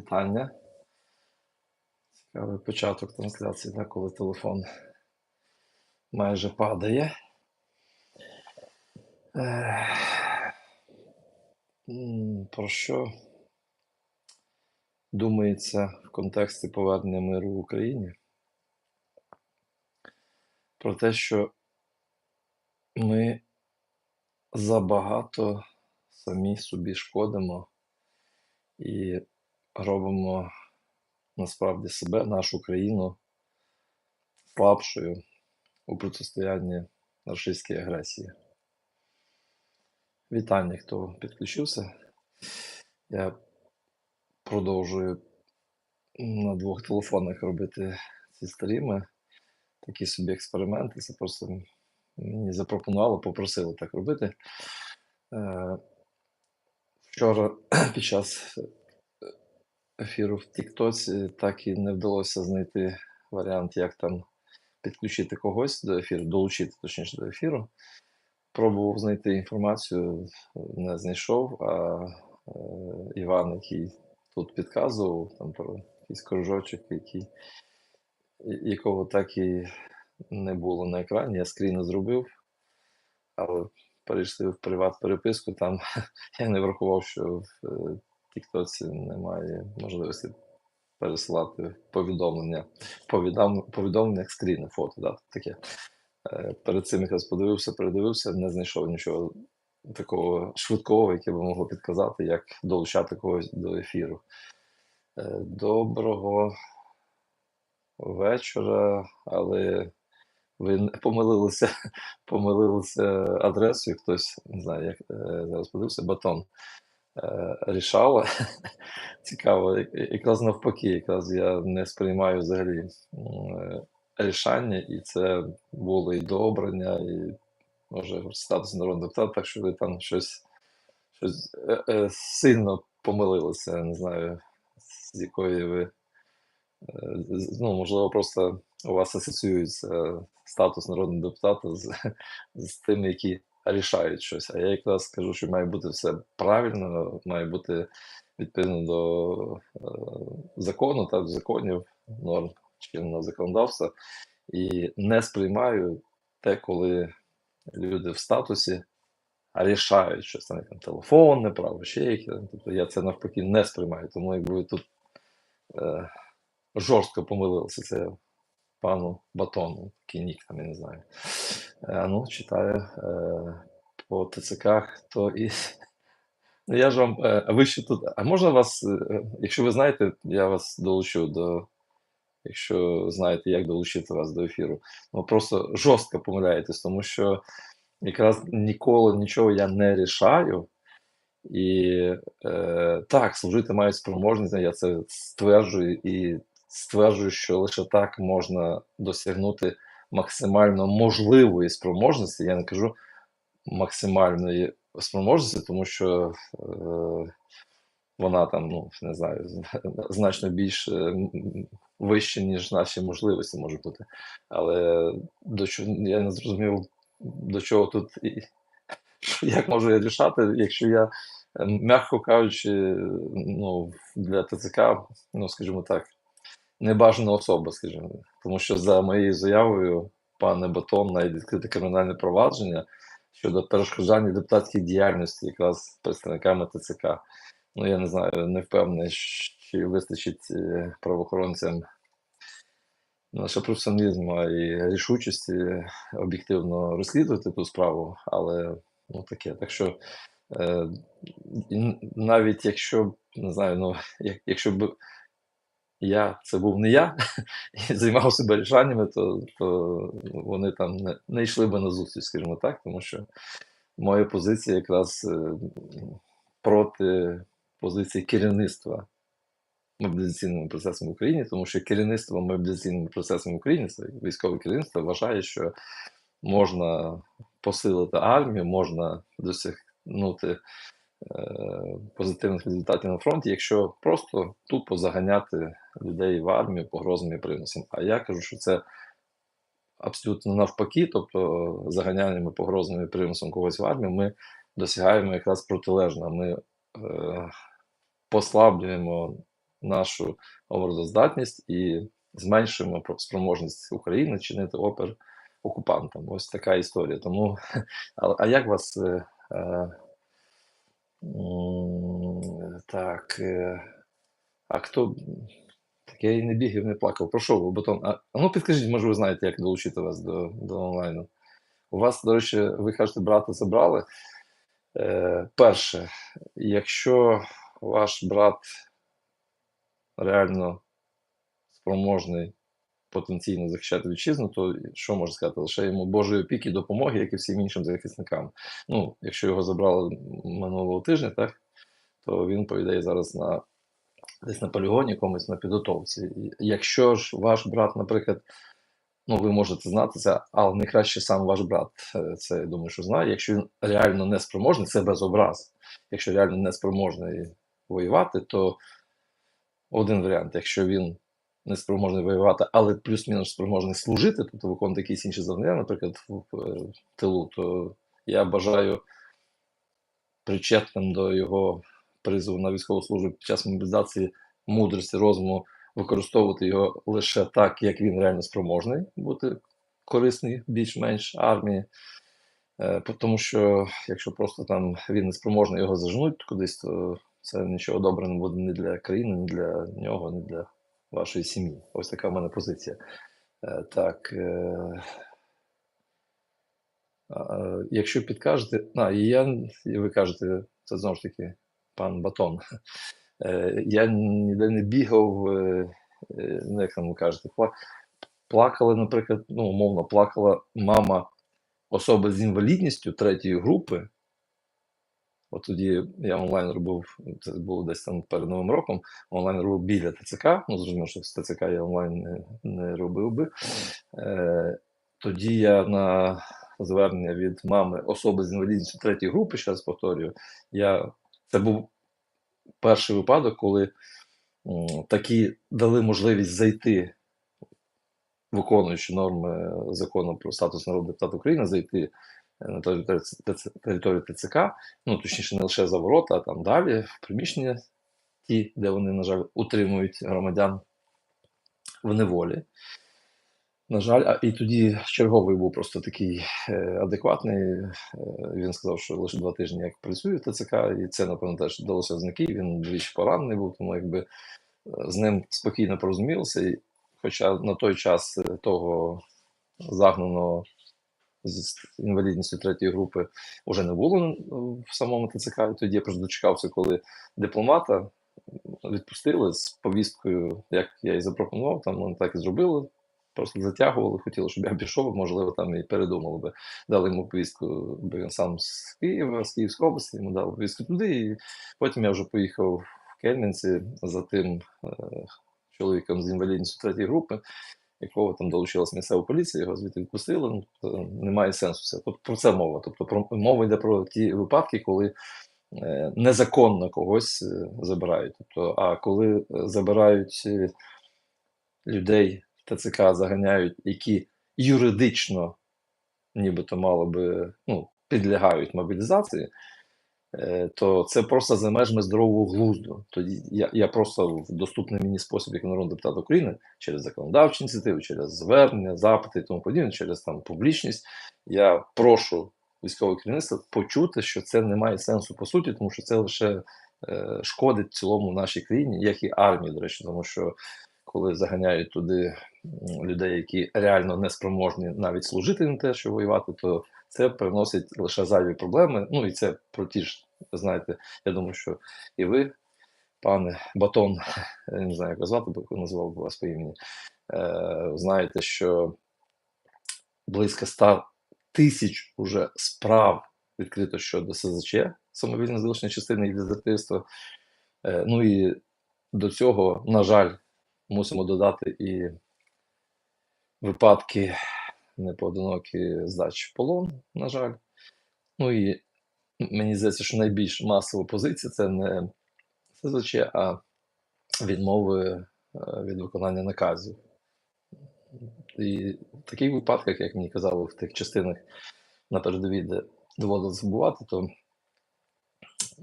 Вітання. Цікавий початок трансляції, да, коли телефон майже падає. Про що думається в контексті повернення миру в Україні? Про те, що ми забагато самі собі шкодимо і робимо насправді себе, нашу країну слабшою у протистоянні російській агресії. Вітання, хто підключився. Я продовжую на двох телефонах робити ці стріми. Такі собі експерименти. Це просто мені запропонували, попросили так робити. Е, Вчора під час ефіру в Тіктоці так і не вдалося знайти варіант, як там підключити когось до ефіру, долучити точніше до ефіру. Пробував знайти інформацію, не знайшов, а е, Іван, який тут підказував там про якийсь кружочок, який, якого так і не було на екрані. Я скріни зробив, але перейшли в приват переписку. Там я не врахував, що в е, Тіктоці немає можливості пересилати повідомлення, повідом, повідомлення скріни, фото. Да, таке. Е, Перед цим якраз подивився, передивився, не знайшов нічого такого швидкого, яке би могло підказати, як долучати когось до ефіру. Е, Доброго вечора, але ви помилилися, помилилися адресою. Хтось не знаю, як е, зараз подивився, батон рішала. Цікаво, якраз навпаки, якраз я не сприймаю взагалі е, рішання, і це було і до і може статус народного депутата, так що ви там щось, щось е, е, сильно помилилися. Не знаю, з якої ви. е, Ну, можливо, просто у вас асоціюється статус народного депутата з, з тими, які рішають щось. А я якраз скажу, що має бути все правильно, має бути відповідно до е, закону та законів, норм чинного законодавства. І не сприймаю те, коли люди в статусі рішають щось там, там телефонне право, ще яке. Тобто я це навпаки не сприймаю. Тому якби тут е, жорстко помилилися, це пану Батону, такий нік там, я не знаю. Е, ну, читаю е, по ТЦК, то і. Ну, я ж вам, е, ви ще тут. А можна вас, якщо ви знаєте, я вас долучу до. Якщо знаєте, як долучити вас до ефіру. Ну просто жорстко помиляєтесь, тому що якраз ніколи нічого я не рішаю. І е, так, служити мають спроможність, я це стверджую і стверджую, що лише так можна досягнути максимально можливої спроможності. Я не кажу максимальної спроможності, тому що е, вона там, ну не знаю, значно більш е, вища, ніж наші можливості може бути. Але до чого я не зрозумів, до чого тут і як можу я рішати, якщо я, м'яко кажучи, ну, для ТЦК, ну, скажімо так, небажана особа, скажімо. Тому що за моєю заявою, пане Батон, навіть відкрите кримінальне провадження щодо перешкоджання депутатській діяльності якраз представниками ТЦК. Ну, я не знаю, не впевнений, чи вистачить е, правоохоронцям лише професіоналізму, і рішучості об'єктивно розслідувати ту справу, але ну таке. Так що е, навіть якщо не знаю, ну як, якщо б я це був не я і займав себе то, то вони там не, не йшли би на зустріч, скажімо так, тому що моя позиція якраз е, проти позиції керівництва мобілізаційними процесами в Україні, тому що керівництво мобілізаційними процесами в Україні, це військове керівництво, вважає, що можна посилити армію, можна досягнути е, позитивних результатів на фронті, якщо просто тупо заганяти людей в армію погрозами і примусом. А я кажу, що це абсолютно навпаки, тобто заганяннями погрозами і примусом когось в армію, ми досягаємо якраз протилежно. Ми е, послаблюємо нашу образоздатність і зменшуємо спроможність України чинити опір окупантам. Ось така історія. Тому, а, а як вас е, е, так? Е, а хто я і не бігав, не плакав. Про що ви, Батон? А, ну підкажіть, може, ви знаєте, як долучити вас до, до онлайну. У вас, до речі, ви кажете, брата забрали. Е, перше, якщо ваш брат реально спроможний потенційно захищати вітчизну, то що можна сказати? Лише йому Божої опіки допомоги, як і всім іншим захисникам. Ну, якщо його забрали минулого тижня, так, то він, по ідеї, зараз на десь на полігоні, комусь на підготовці. Якщо ж ваш брат, наприклад, ну ви можете знати це, але найкраще сам ваш брат е, це я думаю, що знає. Якщо він реально не спроможний, це без образ. Якщо реально не спроможний воювати, то один варіант. Якщо він не спроможний воювати, але плюс-мінус спроможний служити, тобто виконувати якісь інші завдання, наприклад, в тилу, то я бажаю причетним до його призову на військову службу під час мобілізації мудрості, розуму, використовувати його лише так, як він реально спроможний бути корисний більш-менш армії. Е, Тому що якщо просто там він не спроможний його заженуть кудись, то це нічого доброго не буде ні для країни, ні для нього, ні для вашої сім'ї. Ось така в мене позиція. Е, Так. е, Якщо підкажете, а, я, і ви кажете, це знову ж таки пан Батон. Е, Я ніде не бігав, е, е, ну як там кажете, пла- плакала, наприклад, ну, умовно, плакала мама особи з інвалідністю третьої групи. От тоді я онлайн робив, це було десь там перед Новим роком, онлайн робив біля ТЦК. Ну, зрозуміло, що з ТЦК я онлайн не, не робив би. Е, тоді я на звернення від мами особи з інвалідністю третьої групи, ще повторюю, я, був перший випадок, коли такі дали можливість зайти, виконуючи норми закону про статус народного депутата України, зайти е, на територію ТЦК, ну точніше, не лише за ворота, а там далі, в приміщення ті, де вони, на жаль, утримують громадян в неволі. На жаль, а і тоді черговий був просто такий е, адекватний. Е, він сказав, що лише два тижні як працює ТЦК, і це, напевно, теж вдалося знайти. Він двічі поранений був, тому якби е, з ним спокійно порозумілися. І, хоча на той час того загнаного з інвалідністю третьої групи вже не було в самому ТЦК. І тоді я просто дочекався, коли дипломата відпустили з повісткою, як я і запропонував, там вони так і зробили. Просто затягували, хотіли, щоб я пішов, можливо, там і передумали би. Дали йому повістку, бо він сам з Києва, з Київської області, йому дали повістку туди. І потім я вже поїхав в Кельмінці за тим е, чоловіком з інвалідністю третьої групи, якого там долучилась місцева поліція, його звідти відпустили. Ну, тобто немає сенсу це. Тобто про це мова. Тобто про мова йде про ті випадки, коли е, незаконно когось е, забирають. Тобто, а коли е, забирають людей ТЦК, заганяють, які юридично нібито мало би ну, підлягають мобілізації, е, то це просто за межами здорового глузду. Тоді я, я просто в доступний мені спосіб, як народний депутат України, через законодавчі ініціативи, через звернення, запити і тому подібне, через там публічність, я прошу військове керівництво почути, що це не має сенсу по суті, тому що це лише е, шкодить цілому нашій країні, як і армії, до речі, тому що коли заганяють туди людей, які реально не спроможні навіть служити не те, що воювати, то це приносить лише зайві проблеми. Ну і це про ті ж, знаєте, я думаю, що і ви, пане Батон, я не знаю, як вас звати, бо назвав вас по імені, е, знаєте, що близько 100 тисяч уже справ відкрито щодо СЗЧ, самовільне залишення частини і дезертирства. Е, ну і до цього, на жаль, мусимо додати і випадки непоодинокі здачі в полон, на жаль. Ну і мені здається, що найбільш масова позиція це не СЗЧ, а відмови е, від виконання наказів. І в таких випадках, як мені казали, в тих частинах на передовій, де доводилось бувати, то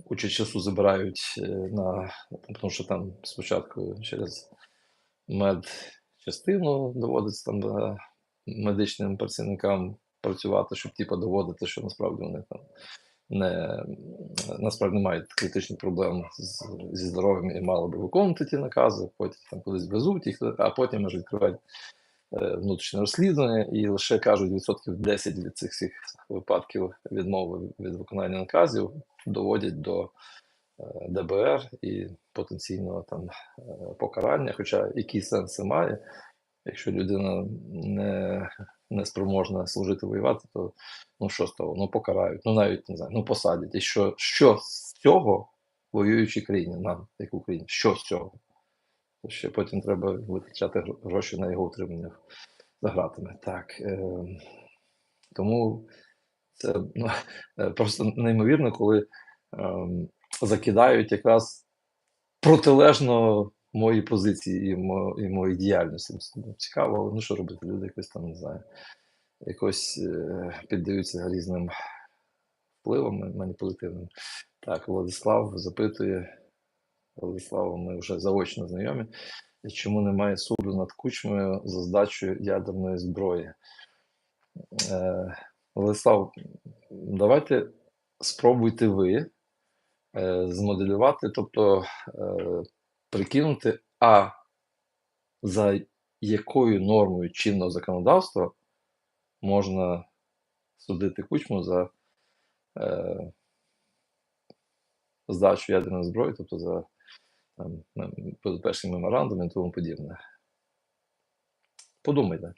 кучу часу забирають е, на тому що там спочатку через медчастину доводиться там медичним працівникам працювати, щоб типу, доводити, що насправді вони там не насправді не мають критичних проблем з, зі здоров'ям і мали би виконувати ті накази, потім там кудись везуть їх, а потім може відкривають е, внутрішнє розслідування і лише кажуть відсотків 10 від цих всіх випадків відмови від виконання наказів доводять до ДБР і потенційного там е, покарання. Хоча який сенс це має, якщо людина не, не спроможна служити воювати, то ну що з того? Ну покарають, ну навіть не знаю, ну посадять. І що, що з цього воюючій країні, нам, як Україні, що з цього? То ще потім треба витрачати гроші на його утримання за гратами. Так. Е, тому це ну, е, просто неймовірно, коли ем, закидають якраз протилежно моїй позиції і, мо, і моїй діяльності. Ну, Цікаво, ну що робити? Люди якось там не знаю, якось е, піддаються різним впливам маніпулятивним. Так, Владислав запитує. Владислава, ми вже заочно знайомі. Чому немає суду над кучмою за здачу ядерної зброї? Е, Владислав, давайте спробуйте ви змоделювати, тобто е, прикинути, а за якою нормою чинного законодавства можна судити кучму за е, здачу ядерної зброї, тобто за там, мем- меморандум і тому подібне. Подумайте,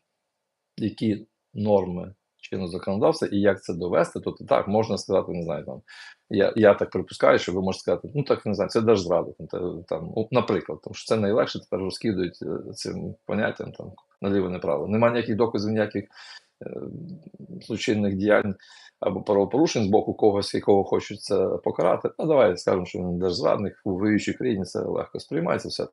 які норми чинного законодавства і як це довести. Тобто так, можна сказати, не знаю, там, я, я так припускаю, що ви можете сказати, ну так не знаю, це держзрада. Там, там, наприклад, тому що це найлегше тепер розкидують е, цим поняттям там, наліво направо. Немає ніяких доказів, ніяких е, злочинних діянь або правопорушень з боку когось, якого хочуть це покарати. Ну, давай скажемо, що він держзрадник у воюючій країні це легко сприймається, все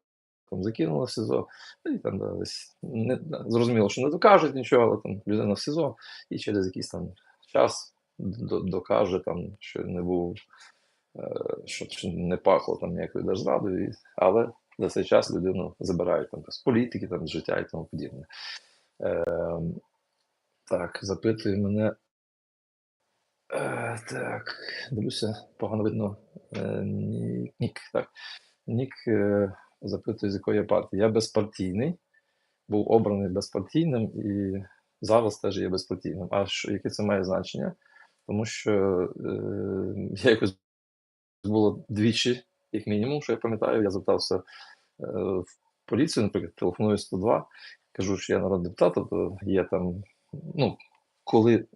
там закинули в СИЗО, і там десь не зрозуміло, що не докажуть нічого, але там людина в СИЗО, і через якийсь там час докаже там, що не був, е, що, не пахло там ніякою держзрадою, але за цей час людину забирають там з політики, там з життя і тому подібне. Е, так, запитує мене. Е, так, дивлюся, погано видно. Е, Нік, так. Нік е, запитує, з якої я партії. Я безпартійний, був обраний безпартійним і зараз теж є безпартійним. А що, яке це має значення? Тому що е, я якось було двічі, як мінімум, що я пам'ятаю, я звертався е, в поліцію, наприклад, телефоную 102, кажу, що я народний депутат, тобто є там, ну, коли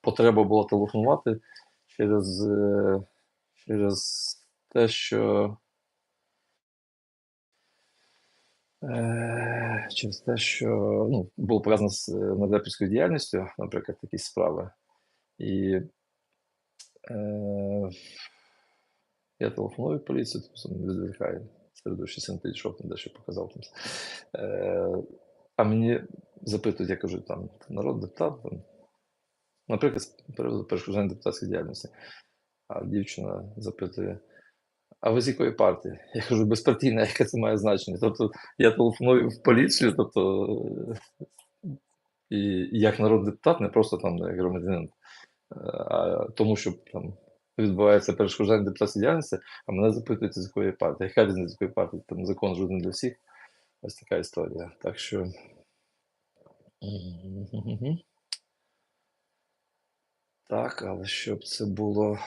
потреба була телефонувати через, е, через те, що Е, через те, що ну, було пов'язано з е, діяльністю, наприклад, якісь справи. І е, я телефоную поліцію, тобто не відволікає середовище син підійшов, там дещо показав там. Е, а мені запитують, я кажу, там народ депутат, там, наприклад, перешкоджання депутатської діяльності. А дівчина запитує: а ви з якої партії? Я кажу, безпартійна, яке це має значення. Тобто я телефоную в поліцію, тобто і як народний депутат, не просто там як громадянин, е, а тому, що там відбувається перешкоджання депутатської діяльності, а мене запитують, з якої партії. Яка різниця, з якої партії? Там закон ж один для всіх. Ось така історія. Так що. Так, але щоб це було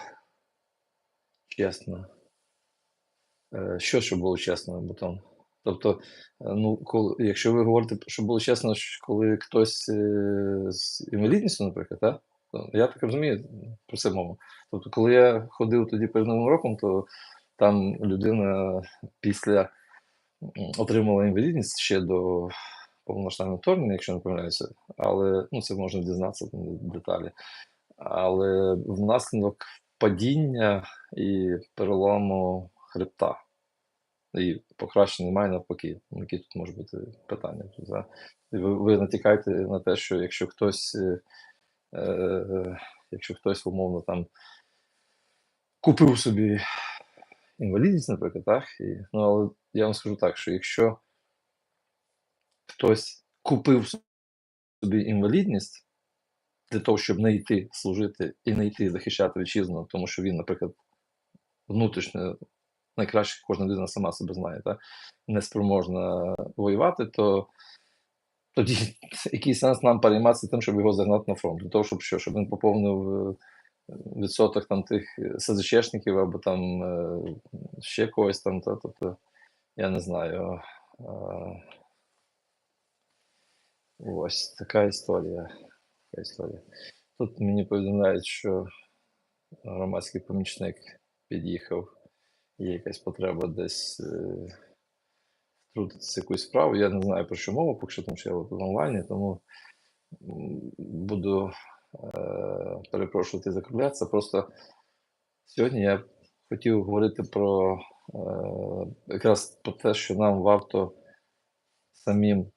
чесно. Е, Що щоб було чесно, Бутон? Тобто, е, ну, коли, якщо ви говорите, що було чесно, коли хтось е, з інвалідністю, наприклад, то я так розумію про це мову. Тобто, коли я ходив тоді перед Новим роком, то там людина після отримала інвалідність ще до повномасштабного вторгнення, якщо не помиляюся, але ну, це можна дізнатися там деталі. Але внаслідок падіння і перелому хребта. І покращення немає навпаки. Які тут можуть бути питання? Тобто, Ви, ви натякаєте на те, що якщо хтось, е, е, якщо хтось умовно там купив собі інвалідність, наприклад, так? І, ну, але я вам скажу так, що якщо хтось купив собі інвалідність для того, щоб не йти служити і не йти захищати вітчизну, тому що він, наприклад, внутрішньо найкраще кожна людина сама себе знає, так? неспроможна воювати, то тоді який сенс нам перейматися тим, щоб його загнати на фронт? Для того, щоб що, щоб він поповнив е, відсоток там тих е, СЗЧшників або там е, ще когось там, то, тобто, я не знаю. Ось така історія. Така історія. Тут мені повідомляють, що громадський помічник під'їхав, є якась потреба десь е, втрутитися якусь справу. Я не знаю про що мова, поки що тому що я в онлайні, тому буду е, перепрошувати закруглятися. Просто сьогодні я хотів говорити про е, якраз про те, що нам варто самим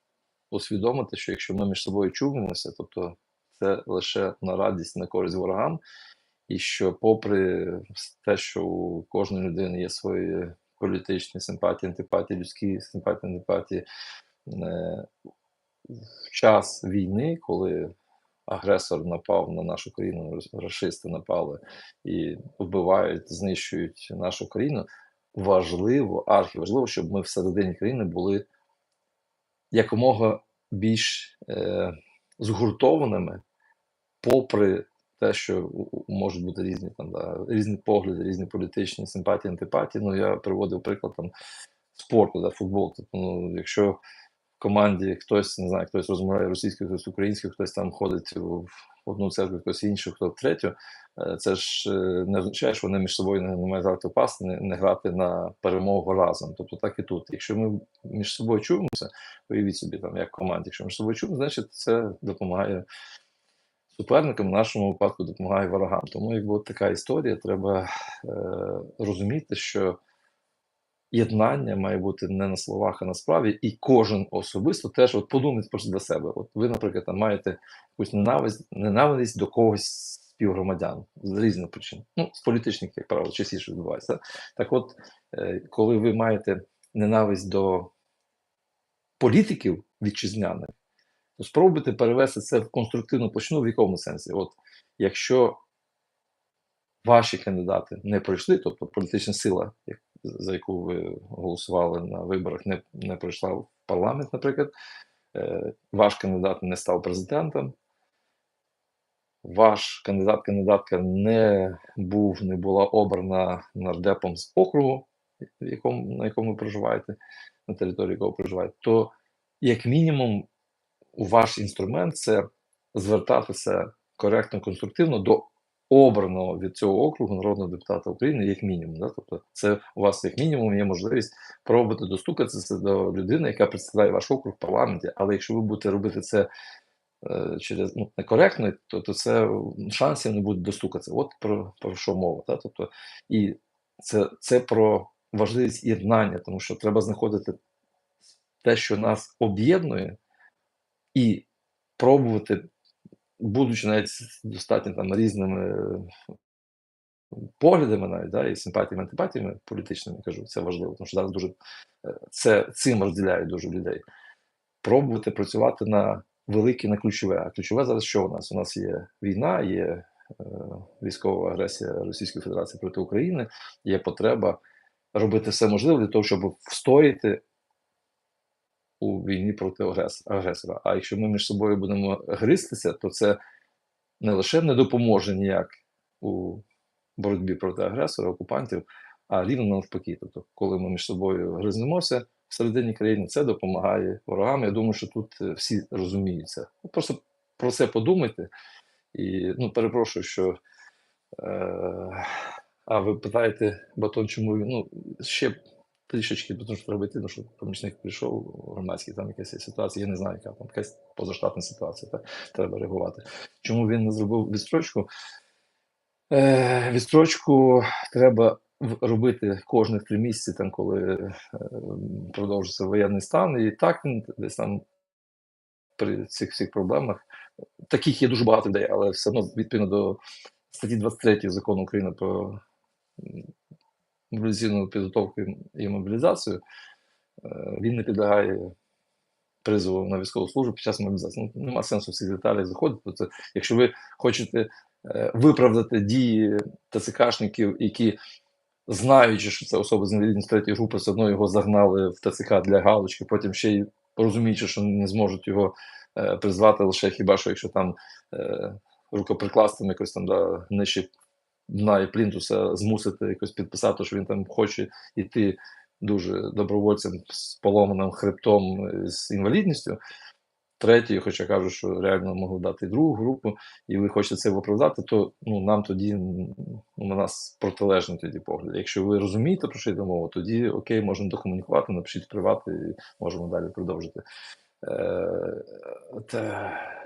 усвідомити, що якщо ми між собою чуємося, тобто це лише на радість, на користь ворогам, і що, попри те, що у кожної людини є свої політичні симпатії, антипатії, людські симпатії, антипатії, е, в час війни, коли агресор напав на нашу країну, рашисти напали і вбивають, знищують нашу країну, важливо, архіважливо, щоб ми всередині країни були якомога більш е, згуртованими, попри те, що можуть бути різні там да, різні погляди, різні політичні симпатії, антипатії. Ну я приводив приклад там спорту, да, футбол. Тобто, ну, якщо в команді хтось не знаю, хтось розмовляє російською, хтось українською, хтось там ходить в одну церкву, хтось іншу, хто в третю. е, Це ж е, не означає, що вони між собою не, мають грати в не, не грати на перемогу разом. Тобто так і тут. Якщо ми між собою чуємося, уявіть собі там як команді, якщо між собою чуємо, значить це допомагає суперникам, в нашому випадку допомагає ворогам. Тому якби от така історія, треба е, розуміти, що єднання має бути не на словах, а на справі, і кожен особисто теж от подумайте просто для себе. От ви, наприклад, там маєте якусь ненависть, ненависть до когось співгромадян з різних причин. Ну, з політичних, як правило, частіше відбувається. Так от, е, коли ви маєте ненависть до політиків вітчизняних, то спробуйте перевести це в конструктивну площину в якому сенсі. От якщо ваші кандидати не пройшли, тобто політична сила, за яку ви голосували на виборах, не, не пройшла в парламент, наприклад, е, ваш кандидат не став президентом, ваш кандидат, кандидатка не був, не була обрана нардепом з округу, якому, на якому ви проживаєте, на території якого проживаєте, то як мінімум ваш інструмент це звертатися коректно, конструктивно до обраного від цього округу народного депутата України, як мінімум. Да? Тобто, це у вас як мінімум є можливість пробувати достукатися до людини, яка представляє ваш округ в парламенті. Але якщо ви будете робити це е, через ну, некоректно, то, то це шансів не буде достукатися. От про, про що мова. Да? Тобто, і це, це про важливість єднання, тому що треба знаходити те, що нас об'єднує, і пробувати, будучи навіть достатньо там різними е, поглядами, навіть да, і симпатіями, антипатіями політичними, кажу, це важливо, тому що зараз дуже е, це цим розділяє дуже людей. Пробувати працювати на велике, на ключове. А ключове зараз що у нас? У нас є війна, є е, військова агресія Російської Федерації проти України, є потреба робити все можливе для того, щоб встояти у війні проти агресора. А якщо ми між собою будемо гристися, то це не лише не допоможе ніяк у боротьбі проти агресора, окупантів, а рівно навпаки. Тобто, коли ми між собою гризнемося всередині країни, це допомагає ворогам. Я думаю, що тут е, всі розуміють це. Ну, Просто про це подумайте. І ну, перепрошую, що. Е- а ви питаєте, батон, чому він? Ну, ще трішечки, тому що треба ну, що помічник прийшов громадський, там якась ситуація, я не знаю, яка там якась позаштатна ситуація, так? треба реагувати. Чому він не зробив відстрочку? Е, відстрочку треба робити кожних три місяці, там, коли е, продовжується воєнний стан, і так він десь там при цих всіх проблемах. Таких є дуже багато людей, але все одно відповідно до статті 23 закону України про мобілізаційну підготовку і мобілізацію, е, він не підлягає призову на військову службу під час мобілізації. Ну, нема сенсу в ці деталі заходити. Тобто, якщо ви хочете е, виправдати дії ТЦКшників, які знаючи, що це особа з інвалідністю третьої групи, все одно його загнали в ТЦК для галочки, потім ще й розуміючи, що не зможуть його е, призвати лише хіба що якщо там е, рукоприкладством якось там да, нижче дна і плінтуса змусити якось підписати, що він там хоче йти дуже добровольцем з поломаним хребтом з інвалідністю. Третій, хоча кажу, що реально могли дати другу групу, і ви хочете це виправдати, то ну нам тоді ну, на нас протилежний тоді погляд. Якщо ви розумієте, про що йде мова, тоді окей, можемо докомунікувати, напишіть приват і можемо далі продовжити. Е, е,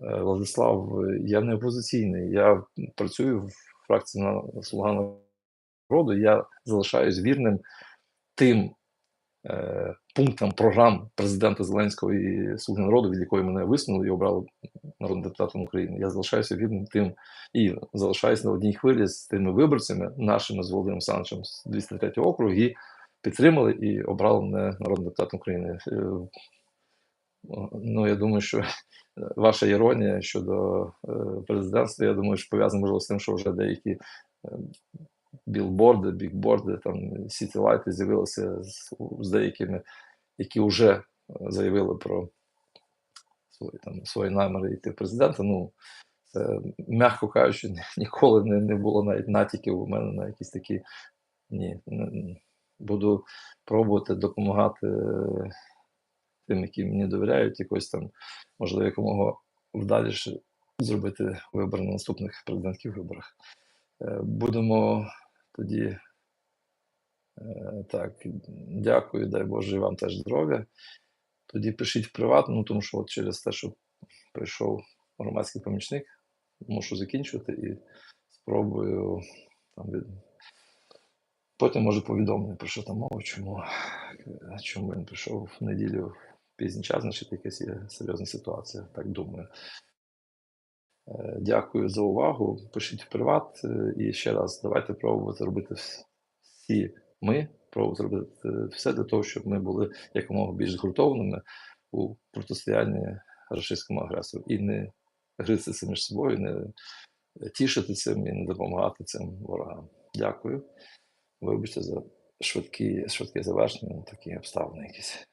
Владислав, я не опозиційний. Я працюю в фракції на Слуга народу. Я залишаюсь вірним тим е, пунктам програм президента Зеленського і Слуги народу, від якої мене висунули і обрали народним депутатом України. Я залишаюся вірним тим і залишаюся на одній хвилі з тими виборцями, нашими з Володимиром Санчем з 203 округу, які підтримали і обрали мене народним депутатом України. Е, Ну, я думаю, що ваша іронія щодо е, президентства, я думаю, що пов'язана можливо з тим, що вже деякі е, білборди, бікборди, там сітілайти з'явилися з, з деякими, які вже заявили про свої там свої наміри йти в президента. Ну, це, м'яко кажучи, ніколи не, не було навіть натяків у мене на якісь такі. Ні, буду пробувати допомагати е, тим, які мені довіряють, якось там, можливо, якомога вдаліше зробити вибори на наступних президентських виборах. Е, Будемо тоді. е, Так, дякую, дай Боже, і вам теж здоров'я. Тоді пишіть в приват, ну тому що от через те, що прийшов громадський помічник, мушу закінчувати і спробую там від... Потім може повідомлю, про що там мова, чому, чому він прийшов в неділю пізній час, значить якась є серйозна ситуація, так думаю. Е, Дякую за увагу. Пишіть в приват е, і ще раз давайте пробувати робити всі ми, пробувати робити все для того, щоб ми були якомога більш згуртованими у протистоянні російському агресору і не гризтися між собою, не тішити цим і не допомагати цим ворогам. Дякую. Вибачте за швидкі, швидке завершення, такі обставини якісь.